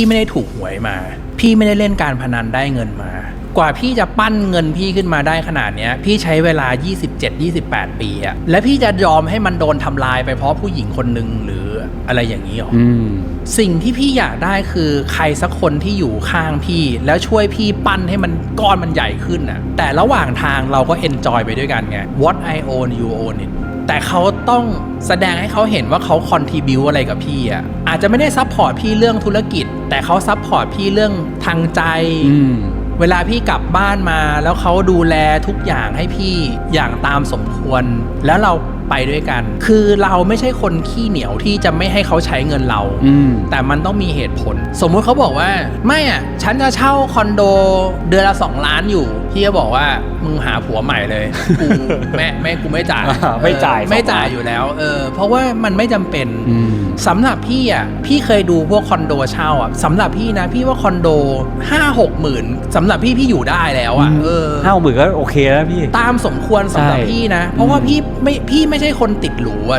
พี่ไม่ได้ถูกหวยมา พี่ไม่ได้เล่นการพนันได้เงินมา กว่าพี่จะปั้นเงินพี่ขึ้นมาได้ขนาดเนี้ย พี่ใช้เวลา 27-28 ปีอะและพี่จะยอมให้มันโดนทำลายไปเพราะผู้หญิงคนหนึ่งหรืออะไรอย่างนี้หรอสิ่งที่พี่อยากได้คือใครสักคนที่อยู่ข้างพี่ แล้วช่วยพี่ปั้นให้มันก้อนมันใหญ่ขึ้นน่ะ แต่ระหว่างทางเราก็ enjoy ไปด้วยกันไง what I own you own it แต่เขาต้องแสดงให้เขาเห็นว่าเขา contribu อะไรกับพี่อะอาจจะไม่ได้ซัพพอร์ตพี่เรื่องธุรกิจ แต่เขาซัพพอร์ตพี่เรื่องทางใจอืมเวลาพี่กลับบ้านมาแล้วเขาดูแลทุกอย่างให้พี่อย่างตามสมควร แล้วเรา ไปด้วยกัน คือเราไม่ใช่คนขี้เหนียวที่จะไม่ให้เขาใช้เงินเรา อืม แต่มันต้องมีเหตุผล สมมุติเขาบอกว่าไม่อะ ฉันจะเช่าคอนโดเดือนละสองล้านอยู่ พี่ก็บอกว่ามึงหาผัวใหม่เลยกูแม่แม่กูไม่จ่ายอ่าไม่จ่ายเออไม่สองล้านจ่ายอยู่แล้ว เออ เพราะว่ามันไม่จำเป็น อืม สำหรับพี่อะ พี่เคยดูพวกคอนโดเช่าอะสำหรับพี่นะ พี่ว่าคอนโดห้าหกหมื่นสำหรับพี่พี่อยู่ได้แล้วอะ เออ ห้าหมื่นก็โอเคแล้วพี่ ตามสมควรสำหรับใช่พี่นะ เพราะว่าอืมพี่ไม่พี่ไม่ใช่คนติดหรูอะ